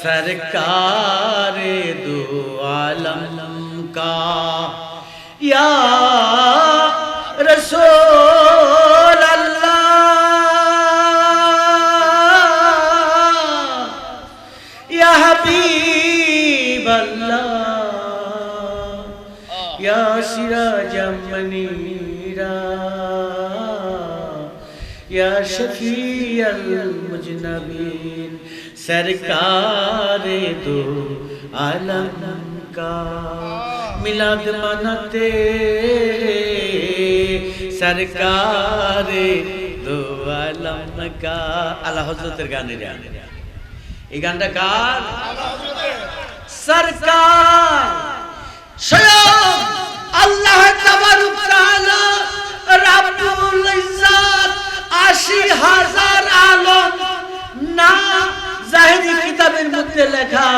सरकार दो आलम का या रसूल अल्लाह या हबीब अल्लाह या सिराज मनीरा या शफी अल मुजनबीन सरकार दो आलम का मिलाद मनाते सरकार দো আলম কা আল্লাহ হজরতের গানে এই গানটা কার সরকার স্বয়ং আল্লাহ তাবারক তাআলা রাব্বুল ইজ্জাত আশি হাজার আলম না জাহেরি কিতাবের মধ্যে লেখা,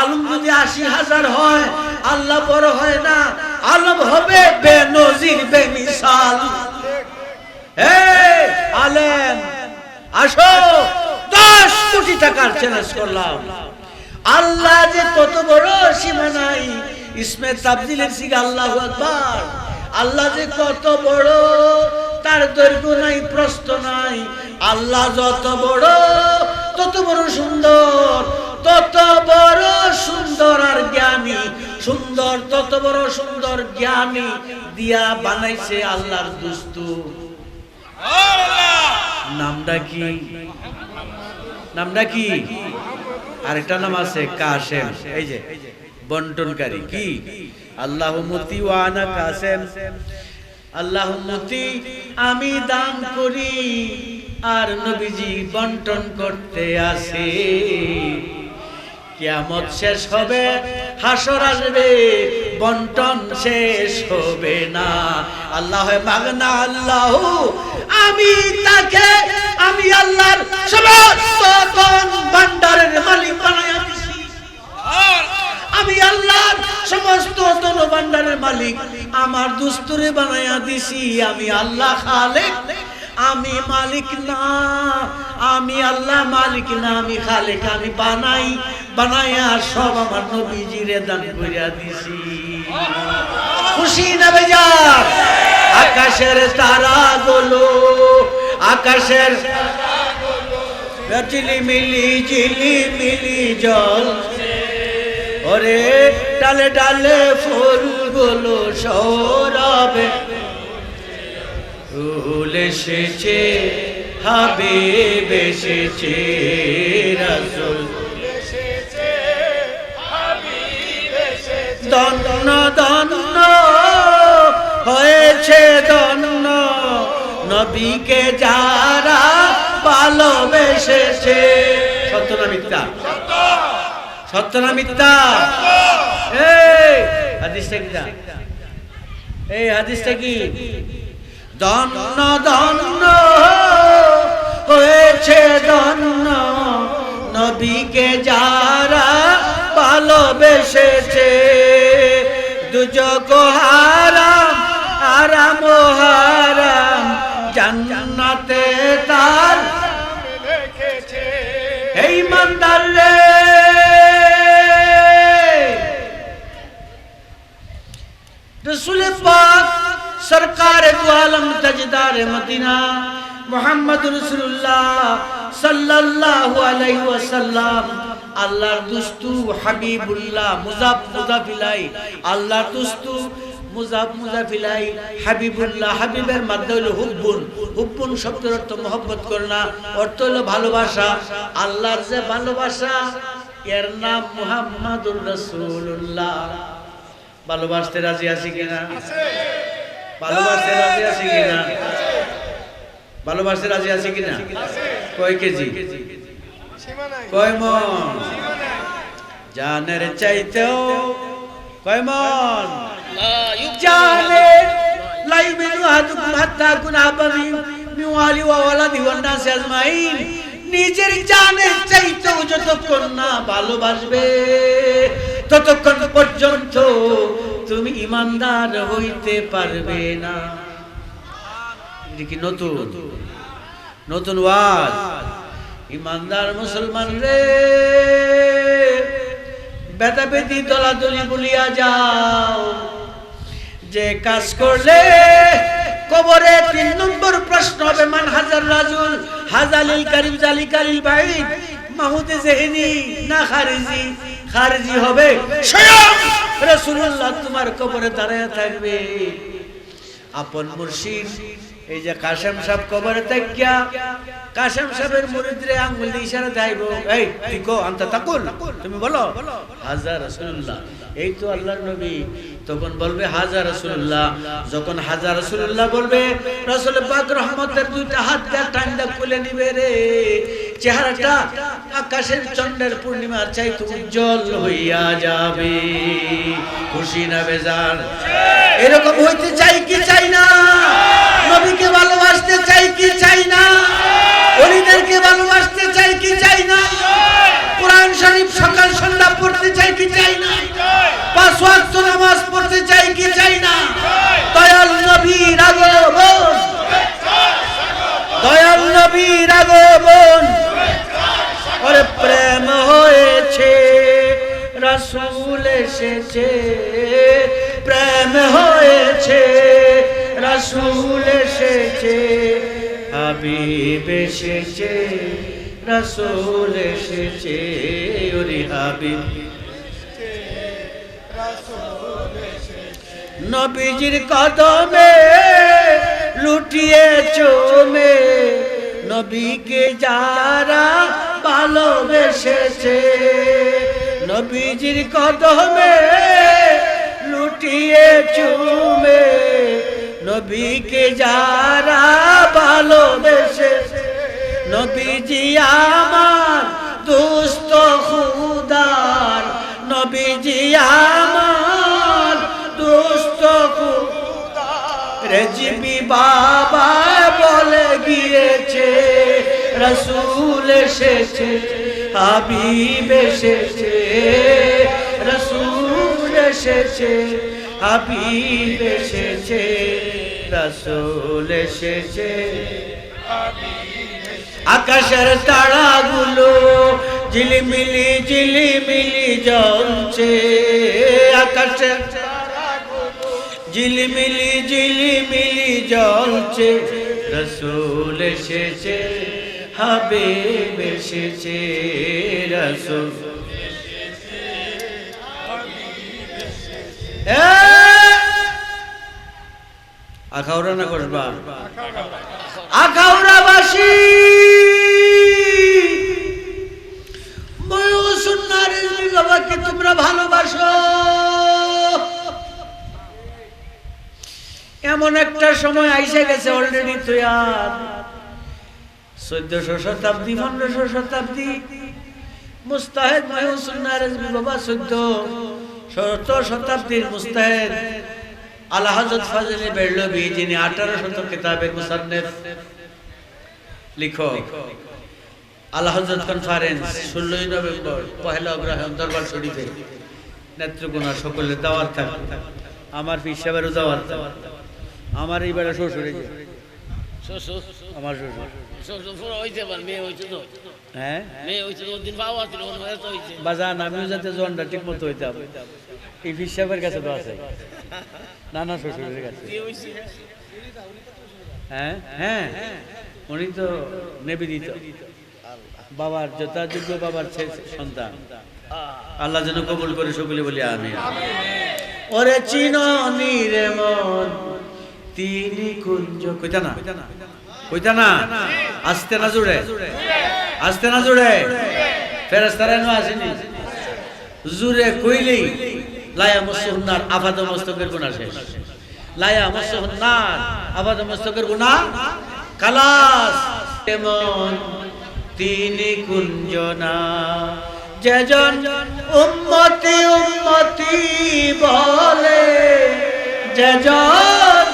আলম যদি আশি হাজার হয়, আল্লাহ বড় হয় না, আলম হবে বেনজির, বেমিসাল। আলেম, আসো, দশ কোটি টাকার চ্যালেঞ্জ করলাম। আল্লাহ যে কত বড় সীমা নাই, ইসমে তাবদিলের সিগা আল্লাহু আকবার। আল্লাহ যে কত বড়, তার দৈর্ঘ্য নাই, প্রস্থ নাই। আল্লাহ যত বড় তত বড় সুন্দর, তত বড় সুন্দর আর জ্ঞানী, সুন্দর, তত বড় সুন্দর জ্ঞানী দিয়া বানাইছে আল্লাহর দুস্তু। নামটা কি? নামটা কি? আরেকটা নাম আছে কাসেম এই যে, বন্টনকারী। কি? আল্লাহ মতি ওয়ানা কাসেম আল্লাহ মতি আমি দান করি আর নবীজি বন্টন করতে আসে। কিয়ামত শেষ হবে, হাসর আসবে, বন্টন শেষ হবে না। আল্লাহ মাগনা, আল্লাহ, আমি তাকে, আমি আল্লাহর সমস্ত ভান্ডারের মালিক বানায়া দিছি। আমি আল্লাহর সমস্ত ধন ভান্ডারের মালিক। আমার দুস্তুরে বানাইয়া দিছি, আমি আল্লাহ খালেক। আমি মালিক না, আমি আল্লাহ মালিক না, আমি খালেক, আমি বানাই বানাইয়া সব আমার নবীজিরে দান করিয়া দিছি। খুশি না বেজার? আকাশের তারা গুলো, আকাশের মিলি চিলি মিলি জল ওরে ডালে ডালে ফুলগুলো সৌরভে। ফুল এসেছে, হাবিব এসেছে, রাসূল। দন্ন দন্ন হয়েছে দন্ন নবীকে যারা ভালোবেসেছে। সত্য না মিথ্যা সত্য না মিথ্যা? এই হাদিসটা কি? এই হাদিসটা হয়েছে ধন্য নবীকে যারা ভালোবেসেছে। দুজক সরকার আলম তাজদার মদিনা। মোহাম্মদ রসুল্লাহ সাল্লাল্লাহু আলাইহি ওয়াসাল্লাম আল্লাহর দুস্তু হাবিবুল্লাহ মুজাব মুজাফিলাই আল্লাহর দুস্তু মুজাব মুজাফিলাই হাবিবুল্লাহ হাবিবের মাধ্যমে হলো হুব্বুন। হুব্বুন শব্দের অর্থ মহব্বত করনা অর্থ হলো ভালোবাসা। আল্লাহর যে ভালোবাসা, এর নাম মুহাম্মাদুর রাসূলুল্লাহ। ভালোবাসতে রাজি আছি কিনা? ভালোবাসতে রাজি আছি কিনা? ভালোবাসতে রাজি আছি কিনা? কয় কেজি? কয় মন? জানের চাইতেও কয় মন? জানের লাই মিনু হাতুকুম হাত্তা কুন আবামি মিওয়ালি ওয়া ওয়ালাদি ওয়ান নাস আজমাইন। নিজের জানের চাইতেও যতক্ষণ না ভালোবাসবে ততক্ষণ পর্যন্ত তুমি ইমানদার হইতে পারবে না। কি নতুন? নতুন ওয়াজ? ইমানদার মুসলমান রে, বেদাবেদি দলাদলি বলিয়া যাও। যে কাজ করলে কবরে তিন নম্বর প্রশ্ন হবে, মান হাজার রাজুল, হাজালিল কারিম জালি কালিল বাইদ মাহুদে জেহেনি না খারিজি খারিজি হবে। স্বয়ং রাসূলুল্লাহ তোমার কবরে দাঁড়ায় থাকবে। আপন মুর্শিদ এই যে কাশেম সাহেব কবরে তাকিয়া কাশেম সাহেবের মুরিদরে আঙ্গুল দিয়ে ইশারা দেখাইবো এই তুই কো আনতা তাকুল তুমি বলো হাজার রাসূলুল্লাহ এই তো আল্লাহর নবী। তখন বলবে হাজার রাসূলুল্লাহ। যখন হাজার রাসূলুল্লাহ বলবে, রাসূল পাক রহমতের দুইটা হাত দিয়ে টান্ডা খুলে নিবে রে। চেহারাটা আকাশের চন্দ্রের পূর্ণিমার চাইতে উজ্জ্বল হইয়া যাবে। খুশি না বেজার? এরকম হইতে চাই কি চাই না? নবীকে ভালোবাসতে চাই কি চাই না? অলিদেরকে ভালোবাসতে চাই কি চাই না? কোরআন শরীফ সকাল সন্ধ্যা পড়তে চাই এসেছে, রসুল এসেছে, ওরে হাবিব। নবীজির কদমে লুটিয়ে চমে, নবীকে যারা ভালোবেসেছে, নবীজির কদমে লুটিয়ে চুমে, নবীকে যারা ভালোবেসেছে নবীজি আমার দুস্থ খুদার। নবীজি আমার দুস্থ রেজিবি বাবা বলে গিয়েছে, রসুল এসেছে, হাবিব এসেছে, রসুল এসেছে, হাবিব এসেছে, রসুল এসেছে। আকাশের তারাগুলো ঝিলিমিলি ঝিলিমিলি জ্বলছে। আকাশের ঝিলিমিলি ঝিলিমিলি জ্বলছে। রসুল এসেছে হবে এসেছে, রসুল আখাউরা না করবা আখাউরাবাসী বাবাকে তোমরা ভালোবাসো। এমন একটা সময় আইসে গেছে অলরেডি তুই চোদ্দশো শতাব্দী, পনেরোশো শতাব্দী। মুস্তাহেদ ময়ূসুন্নার বাবা চোদ্দ শত শতাব্দীর মুস্তাহেদ। আল্লাহ হজরত ফাজলে বেরলবি যিনি আঠারো শত কিতাবের মুসান্নেফ। লিখো। আল্লাহ হজরত কনফারেন্স ষোলোই নভেম্বর পহেলা অগ্রহায়ণ দরবার শরীফে নেত্রকোনা সকলের দাওয়াত থাকবে। আমার হিসাবেরও দাওয়াত আমার এই বেলা শ্বশুর আমার শ্বশুর। হ্যাঁ? বাজান আমিও যাতে জনটা ঠিক মতো হইতাম। এই হিসাবের কাছে তো আছে। নানা শ্বশুরের কাছে হ্যাঁ হ্যাঁ উনি তো নিবেদিত। বাবার যথাযোগ্য বাবার সন্তান। আল্লাহ যেন কবুল করে সকলে বলি আমি ওরে চিননি রে মন, তিনি কুঞ্জ। কইতা না? কইতা না? আসতে না জুড়ে আসতে না জুড়ে ফেরেস্তারা আসেনি। জুড়ে কইলেই লায়া মুসুন্নার আফাদ মস্তকের গুণা শেষ। লায়া মুসুন্নার আফাদ মস্তকের গুণা কালাস এমন তিনি কুঞ্জনা, যেজন উম্মতি উম্মতি বলে, যেজন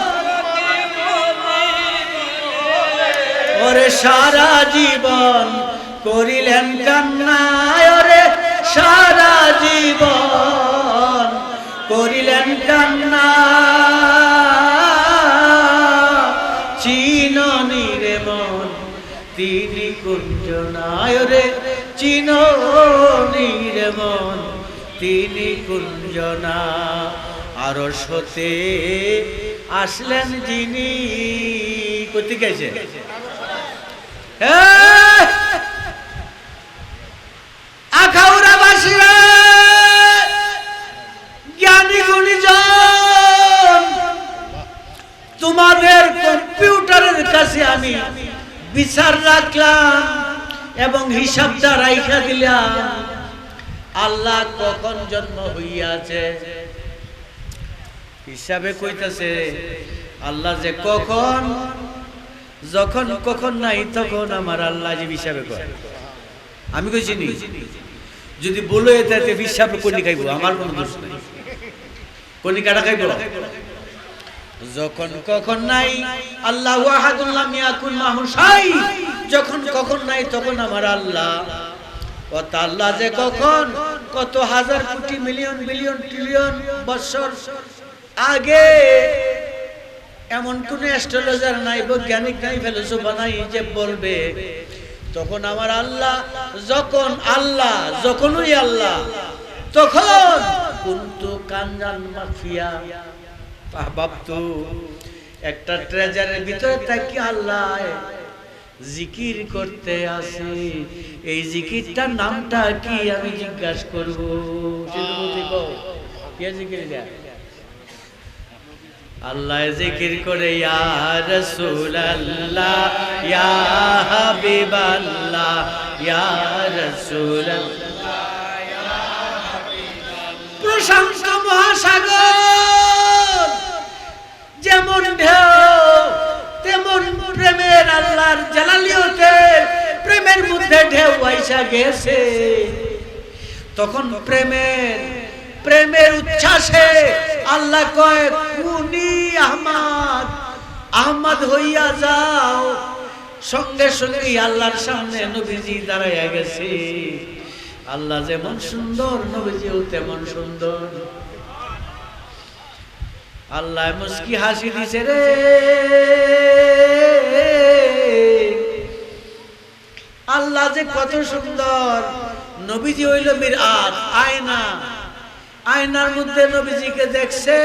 ওরে সারা জীবন করিলেন কান্নায়, ওরে সারা জীবন করিলেন কান্না। চিননি রে মন, তিনি কুঞ্জনায় রে। চিননি মন, তিনি কুঞ্জনা। আর সতে আসলেন যিনি। কোথেকে গেছে আখাউড়া তোমাদের কম্পিউটারের কাছে আমি বিচার রাখলাম এবং হিসাবটা রাইখা দিলাম। আল্লাহ কখন জন্ম হইয়াছে? হিসাবে কইতাছে, আল্লাহ যে কখন, যখন কখন নাই তখন আমার আল্লাহ যে হিসাবে করে আমি কইছি নি, যদি বলো এতে হিসাব কোনি খাইবো আমার কোনো দোষ নাই। কোনি কাটা খাইবো যখন কখন নাই, আল্লাহ ওয়াহাদুল্লাহ মাহুসাই যখন কখন নাই, তখন আমার আল্লাহ। আল্লাহ যে কখন? কত হাজার কোটি মিলিয়ন, বিলিয়ন, ট্রিলিয়ন বছর আগে এমন কোন অ্যাস্ট্রোলজার নাই, বৈজ্ঞানিক নাই ফেলোসোফা নাই যে বলবে। তখন আমার আল্লাহ, যখন আল্লাহ, যখনই আল্লাহ, তখন কিন্তু কানজান মাফিয়া ভাবতো একটা ট্রেজারের ভিতরে থাকি আল্লাহ। জিকির করতে আসে। এই জিকিরটার নামটা কি আমি জিজ্ঞাসা করব? আল্লাহ জিকির করে, ইয়া রাসূলুল্লাহ, ইয়া হাবিবাল্লাহ, ইয়া রাসূলুল্লাহ প্রশান্ত মহাসাগর। যেমন ঢেউ, তেমন প্রেমের আল্লাহর জালালিয়তে প্রেমের মধ্যে ঢেউ আইসা গেছে। তখন প্রেমের প্রেমের উচ্ছ্বাসে আল্লাহ কয় কুনি আহমদ আহমদ হইয়া যাও। সঙ্গে সঙ্গে আল্লাহর সামনে নবীজি দাঁড়াইয়া গেছে। আল্লাহ যেমন সুন্দর, নবীজিও তেমন সুন্দর। আল্লাহ মুস্কি হাসি দিছে রে। আল্লাহ যে কত সুন্দর। নবীজি হইল মির আয়না। আয়নার মধ্যে নবীজিকে দেখছে,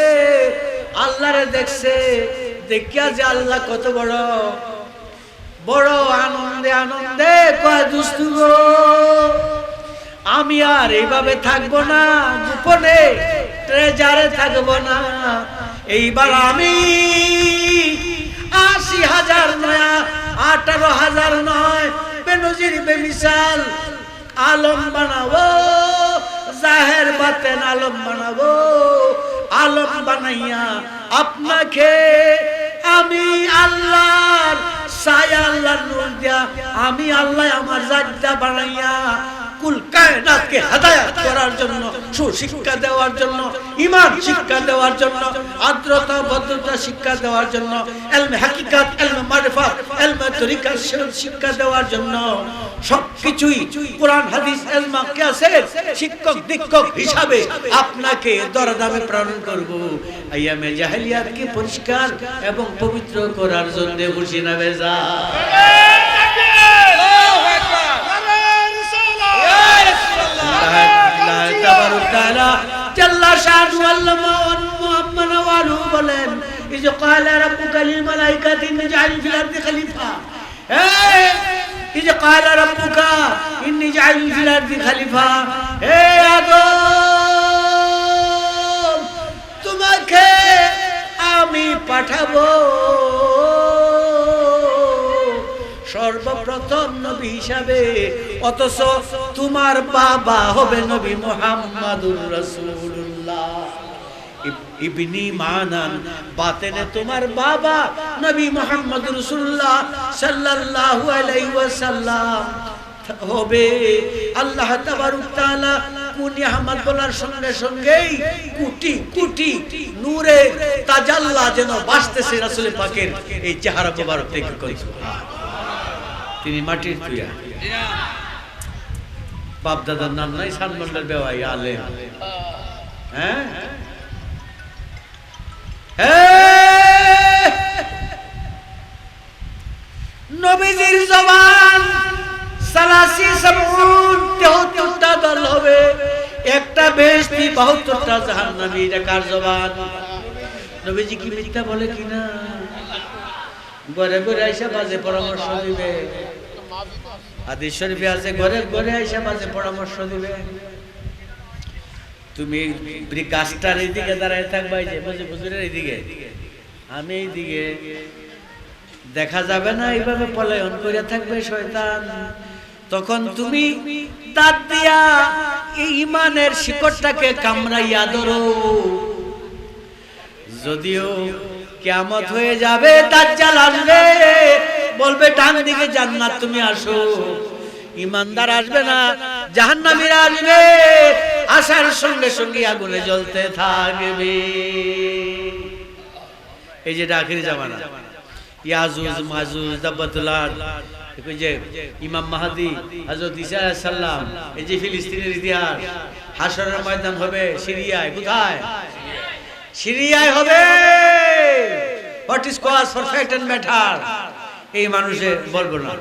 আল্লাহরে দেখছে। দেখিয়া যে আল্লাহ কত বড়। বড় আনন্দে আনন্দে আমি আর এইভাবে থাকব না। গোপনে ট্রেজারে থাকব না। এইবার আমি আশি হাজার নয়, আঠারো হাজার নয়, বেনজির বেমিসাল আলম বানাবো, জাহের বাতেন আলম বানাবো, আলম বানাইয়া আপনাকে আমি আল্লাহর সায়া আল্লাহ নূর দিয়া, আমি আল্লাহ আমার জাজ্জা বানাইয়া কুল কায়নাতকে হেদায়েত করার জন্য সুশিক্ষা দেওয়ার জন্য ঈমান শিক্ষা দেওয়ার জন্য আদ্রতা ভদ্রতা শিক্ষা দেওয়ার জন্য ইলমে হাকিকাত ইলমে মারিফাত ইলমে তরিকা শিক্ষা দেওয়ার জন্য সবকিছুই কোরআন হাদিস ইলমা কিয়াসের শিক্ষক দীক্ষক হিসাবে আপনাকে দরদামে প্রেরণ করব। আইয়ামে জাহেলিয়াতকে পরিষ্কার এবং পবিত্র করার জন্য বসি না বেজা আল্লাহ তাবারক তাআলা জাল্লা শানু আল্লামা মুহাম্মদ ওয়ালু বলেন ইজ ক্বালা রাব্বুকা লিল মালাইকাতি ইন্নী জাইল ফিল আরদি খলিফা হে ইজ ক্বালা রাব্বুকা ইন্নী জাইল ফিল আরদি খলিফা। হে আদম, তোমাকে আমি পাঠাবো। সর্বপ্রথম নবী হিসাবে, অথচ তোমার বাবা হবে নবী মোহাম্মদুর রাসূলুল্লাহ। ইব- ইবনি মানান, বাতেনে তোমার বাবা নবী মোহাম্মদ রাসূলুল্লাহ সাল্লাল্লাহু আলাইহি ওয়াসাল্লাম। হবে আল্লাহ তাআলা কুনি আহমদ বলার সঙ্গে সঙ্গেই কোটি কোটি নূরে তাজাল্লা যেন বাসতেছে রাসূল পাকের এই চেহারা মোবারক দেখে কই তিনি মাটির তুইয়া বাপ দাদার নাম নাই সানমন্ডল বেওয়াই আলে হ্যাঁ? হ্যাঁ। নবীজির জবান সালাসি সাবুন, তেহত্তরটা দল হবে। একটা একটা বেশি বাহাত্তরটা জাহান্নামী এটা কার জবান। নবীজি কি মিথ্যা বলে কিনা? ঘরে ঘরে আইসা বাজে পরামর্শ দিবে। আদিস শরীফে আছে, ঘরে ঘরে আইসা বাজে পরামর্শ দিবে। তুমি গাছটার এইদিকে দাঁড়ায় থাকবা, এই যে বুঝি বুঝুরের এইদিকে। আমি এইদিকে। দেখা যাবে না, এইভাবে পলায়ন করে থাকবে শয়তান। তখন তুমি দাঁত দিয়া ইমানের শিকড়টাকে কামড়াইয়া ধরো। যদিও কেমত হয়ে যাবে, দাজ্জাল আসবে। বলবে, ডান দিকে জান্নাত তুমি আসো। ইমানদার আসবে না, জাহান্নামীরা আসবে। আসার সঙ্গে সঙ্গে আগুনে জ্বলতে থাকবে। এই যে ডাকির জামানা। ইয়াজুজ, মাজুজ, দাব্বাতুল্লাহ। এই যে ইমাম মাহাদি, হযরত ঈসা আলাইহিস সালাম, এই যে ফিলিস্তিনের ইতিহাস। হাসরের ময়দান হবে সিরিয়ায়, কোথায়? সিরিয়ায় হবে। What is cause fact and matter এই মানুষে বলব না।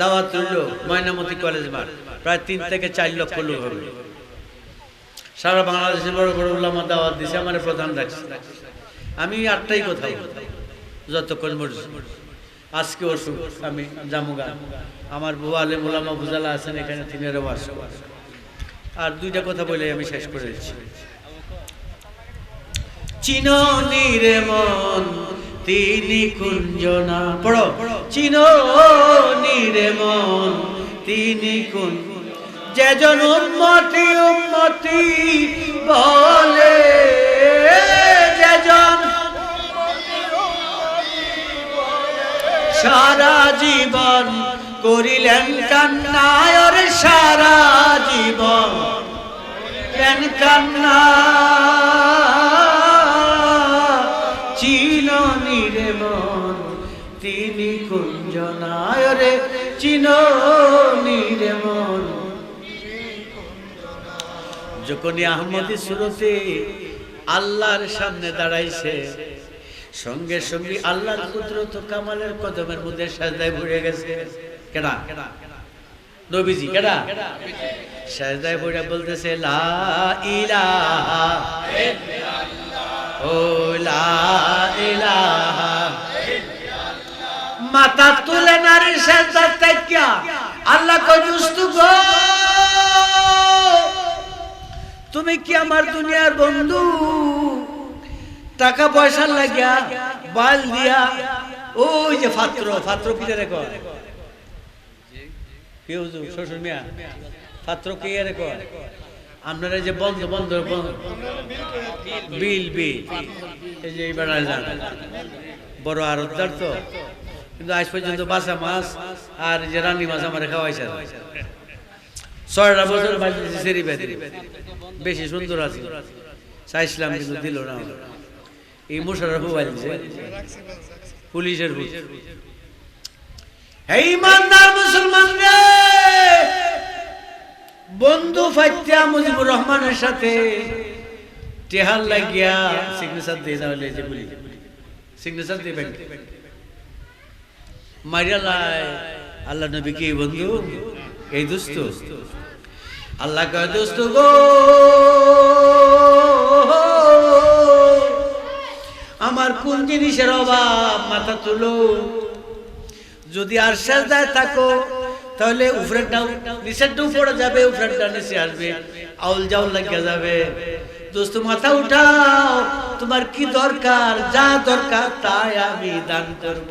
দাওয়াত তুলল, ময়নামতি কলেজ মাঠ প্রায় তিন থেকে চার লক্ষ লোক হবে। সারা বাংলাদেশের বড় বড় উল্লামা দাওয়াত দিছে, আমার প্রধান রাখছে আমি আটটাই কথা যতক্ষণ মরছি আজকে অসুখ আমি জামুগা। আমার বউ আলে মোলামা বুজালা আছেন, এখানে তিনেরও বাস। আর দুইটা কথা বলে আমি শেষ করে দিচ্ছি। চিননি রে মন, তিনি কুঞ্জনা। পড়ো। চিননি রে মন, তিনি কুন যেজন উন্মতি উন্মতি বলে যেজন সারা জীবন করিলেন কান্নায়র সারা জীবন কেন কান্না যখনই আহমদি সুরতে আল্লাহর সামনে দাঁড়াইছে, সঙ্গে সঙ্গে আল্লাহর কুদরত কামালের কদমের মধ্যে সাজদায় ভরে গেছে। কেডা? নবীজি, কেডা? সাজদায় ভরে বলতেছে, লা ইলাহা ও লা ইলাহা মাথা তুলে নারী সাজদা তাকিয়া। আল্লাহ কই গো, তুমি কি আমার দুনিয়ার বন্ধু? টাকা পয়সা লাগিয়া, বাল দিয়া, ওই যে ফাত্র ফাত্র কিনে রেখো কি হুজুর, শ্বশুর মিয়া? ফাত্র কে রেখো আপনারা যে বন্ধ বন্ধ বিল বিল। এই যে বড় আরতদার তো। কিন্তু আজ পর্যন্ত বাসা মাছ আর যে রানী মাছ আমার খাওয়াইছে। ছয়টা বছর সেরি বেশি সুন্দর আছে। চাইছিলাম কিন্তু দিল না এই মুশারফ বাজছে পুলিশের ভূত এই ইমানদার মুসলমান রে বন্ধু ফাইত্যা মুজিবুর রহমানের সাথে টেহার লাগিয়া সিগনেচার দিয়ে যাওয়ালে যে বলি সিগনেচার দিয়ে ব্যাংক। মারিয়া লাই আল্লাহ নবী কি, বন্ধু? এই দোস্ত আল্লাহ কয় দোস্ত গো, আমার কোন জিনিসের অভাব? মাথা তুলো। যদি আর সাজদায় থাকো, তাহলে উপরেরটাও নিচেরটাও পড়ে যাবে উপরেরটা নিচে আসবে। আউল জাউল লাগিয়ে যাবে। দোস্ত, মাথা উঠাও। তোমার কি দরকার? যা দরকার তাই আমি দান করব।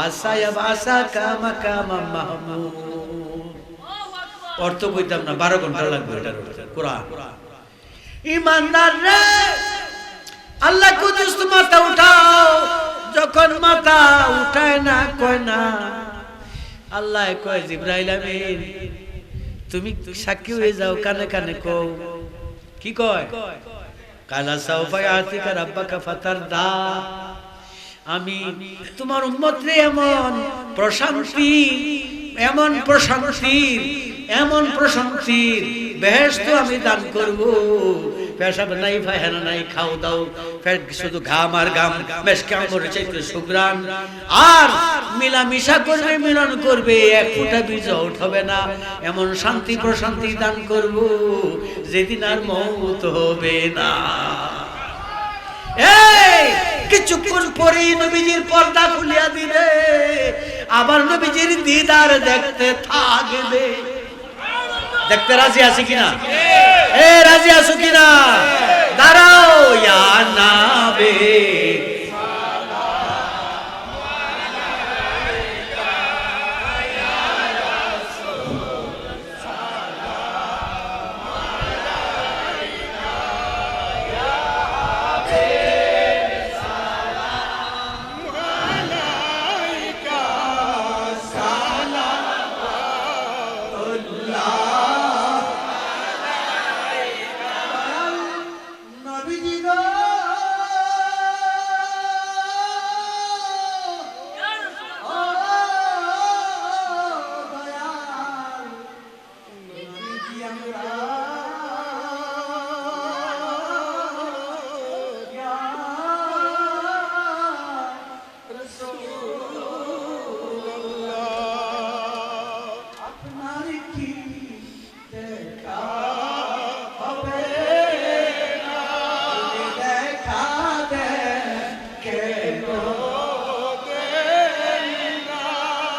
আশায় আশা কামা কামা মাহমুদ। অর্থ বইতাম না, বারো ঘণ্টা লাগবে এটার কোরআন। ইমানদার রে! আল্লাহ কুদুস, মাথা উঠাও। যখন মাথা উঠায় না, কয় না, আল্লাহ কয় জিব্রাইল আমিন, তুমি সাক্ষী হয়ে যাও, কানে কানে কও। কি কয়? কালা সাউফা আতিকা রাব্বাকা ফাতারদা। আমি তোমার উম্মতরে এমন প্রশান্তি এমন প্রশান্তির এমন প্রশান্তির বেহেস্ত আমি দান করব। পেশাব নাই, ফাহেনা নাই, খাও দাও। ফে- শুধু ঘাম আর ঘাম বেশ কামড় চাইতে সুগ্রাম আর মিলামিশা করবে, মিলন করবে, এক ফুটা বীজ হবে না। এমন শান্তি প্রশান্তি দান করব, যেদিন আর মৌত হবে না। এই, কিছুক্ষণ পরেই নবীজির পর্দা খুলিয়া দিবে আবার নবীজির দিদার দেখতে থাকবে। দেখতে রাজি আছি কিনা? এ রাজি আছো কিনা? দাঁড়াও ইয়া নাবে।